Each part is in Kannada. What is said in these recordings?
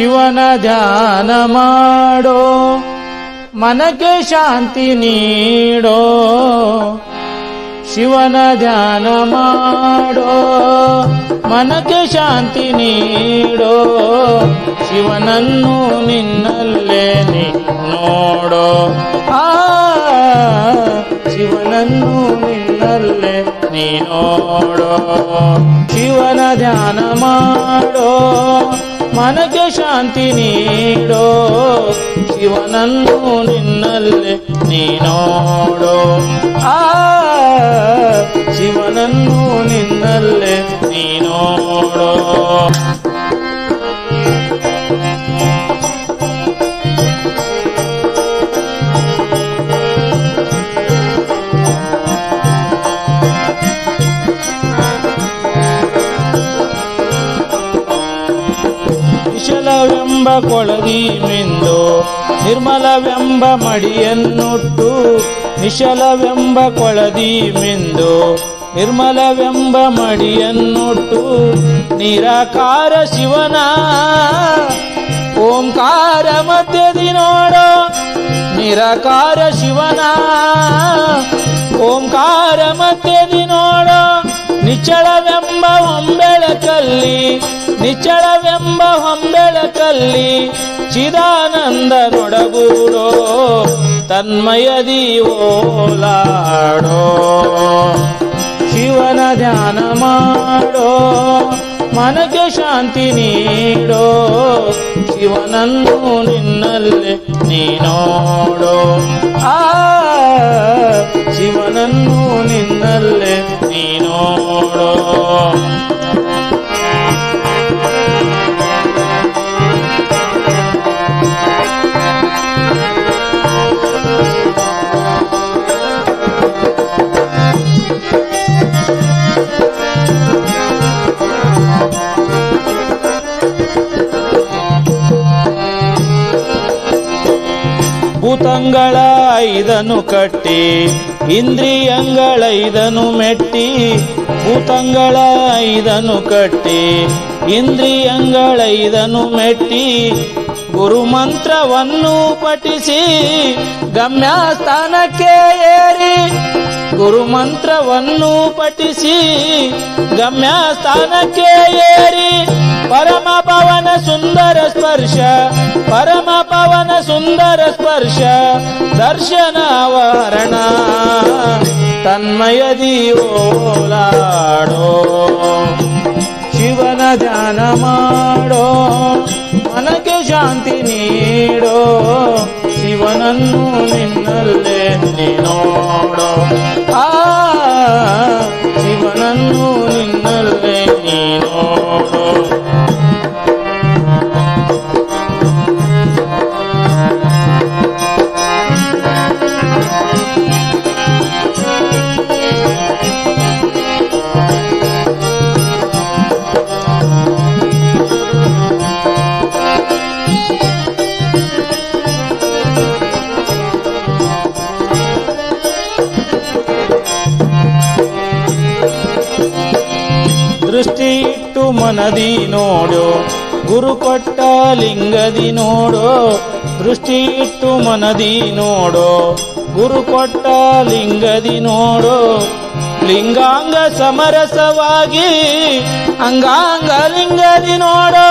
ಶಿವನ ಧ್ಯಾನ ಮಾಡೋ, ಮನಕ್ಕೆ ಶಾಂತಿ ನೀಡೋ, ಶಿವನ ಧ್ಯಾನ ಮಾಡೋ, ಮನಕ್ಕೆ ಶಾಂತಿ ನೀಡೋ, ಶಿವನನ್ನು ನಿನ್ನಲ್ಲೇ ನೋಡೋ. ಆ, ಶಿವನನ್ನು ನಿನ್ನಲ್ಲೇ ನೀ ನೋಡೋ. ಶಿವನ ಧ್ಯಾನ ಮಾಡೋ ಮನಕ್ಕೆ ಶಾಂತಿ ನೀಡೋ ಶಿವನನ್ನು ನಿನ್ನಲ್ಲೇ ನೀ ನೋಡೋ ಆ ಶಿವನನ್ನು ನಿನ್ನಲ್ಲೇ ನೀ ನೋಡೋ ಕೊಳದಿ ಮಿಂದು ನಿರ್ಮಲವೆಂಬ ಮಡಿಯನ್ನುಟ್ಟು ನಿಶಲವೆಂಬ ಕೊಳದಿ ಮಿಂದು ನಿರ್ಮಲವೆಂಬ ಮಡಿಯನ್ನುಟ್ಟು ನಿರಾಕಾರ ಶಿವನ ಓಂಕಾರ ಮಧ್ಯದಿ ನೋಡೋ ನಿರಾಕಾರ ಶಿವನ ಓಂಕಾರ ಮಧ್ಯದಿ ನೋಡೋ ನಿಚ್ಚಳವೆಂಬ ಒಂಬೆಳಕಲ್ಲಿ ನಿಚ್ಚಳವೆಂಬ ಹೊಂಬೆಳಕಲ್ಲಿ ಚಿದಾನಂದ ನೊಡಗೂಡೋ ತನ್ಮಯದಿ ಓಲಾಡೋ. ಶಿವನ ಧ್ಯಾನ ಮಾಡೋ ಮನಗೆ ಶಾಂತಿ ನೀಡೋ, ಶಿವನನ್ನು ನಿನ್ನಲ್ಲೇ ನೀನೋಡೋ ಆ ಭೂತಂಗಳ ಇದನ್ನು ಕಟ್ಟಿ, ಇಂದ್ರಿಯಂಗಳ ಇದನು ಮೆಟ್ಟಿ, ಭೂತಂಗಳ ಇದನ್ನು ಕಟ್ಟಿ, ಇಂದ್ರಿಯಂಗಳ ಇದನು ಮೆಟ್ಟಿ ಗುರು ಮಂತ್ರವನ್ನು ಪಠಿಸಿ, ಗಮ್ಯಸ್ಥಾನಕ್ಕೆ ಏರಿ ಗುರು ಮಂತ್ರವನ್ನು ಪಠಿಸಿ, ಗಮ್ಯಸ್ಥಾನಕ್ಕೆ ಏರಿ, ಪರಮ ಪವನ ಸುಂದರ ಸ್ಪರ್ಶ, ಪರಮ ಪವನ ಸುಂದರ ಸ್ಪರ್ಶ, ದರ್ಶನವರಣ. ತನ್ಮಯ ಓಲಾಡೋ ಶಿವನ ಧ್ಯಾನ ಮಾಡೋ ಮನಕ್ಕೆ ಶಾಂತಿ ನೀಡೋ, ಶಿವನನ್ನು ನಿನ್ನಲ್ಲೇ ನೀ ದೃಷ್ಟಿ ಇಟ್ಟು ಮನದಿ ನೋಡೋ ಗುರು ಕೊಟ್ಟ ಲಿಂಗದಿ ನೋಡೋ ದೃಷ್ಟಿ ಇಟ್ಟು ಮನದಿ ನೋಡೋ ಗುರು ಕೊಟ್ಟ ಲಿಂಗದಿ ನೋಡೋ. ಲಿಂಗಾಂಗ ಸಮರಸವಾಗಿ ಅಂಗಾಂಗ ಲಿಂಗದಿ ನೋಡೋ.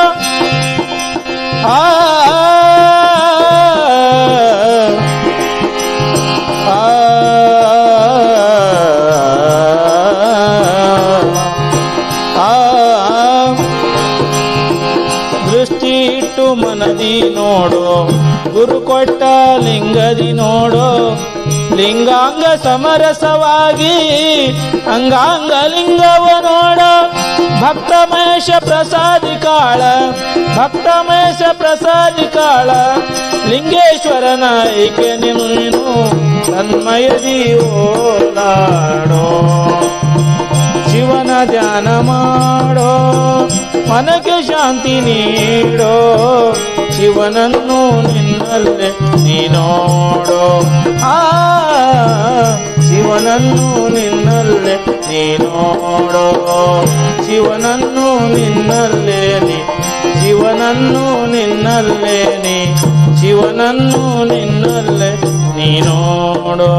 ನೋಡೋ. ಗುರು ಕೊಟ್ಟ ಲಿಂಗದಿ ನೋಡೋ. ಲಿಂಗಾಂಗ ಸಮರಸವಾಗಿ ಅಂಗಾಂಗ ಲಿಂಗವ ನೋಡ. ಭಕ್ತ ಮಹೇಶ ಪ್ರಸಾದಿ ಕಾಳ, ಭಕ್ತ ಮಹೇಶ ಪ್ರಸಾದಿ ಕಾಳ. ಲಿಂಗೇಶ್ವರನ ಏಕೆ ನೀನು ಓಲಾಡೋ. ಶಿವನ ಧ್ಯಾನ ಮಾಡೋ, ಮನಕ್ಕೆ ಶಾಂತಿ ನೀಡೋ. ಶಿವನನ್ನು ನಿನ್ನಲ್ಲೇ ನೀ ನೋಡೋ. ಆ, ಶಿವನನ್ನು ನಿನ್ನಲ್ಲೇ ನೀ ನೋಡೋ. ಶಿವನನ್ನು ನಿನ್ನಲ್ಲೇ ನೀ, ಶಿವನನ್ನು ನಿನ್ನಲ್ಲೇ ನೀ, ಶಿವನನ್ನು ನಿನ್ನಲ್ಲೇ ನೀ ನೋಡೋ.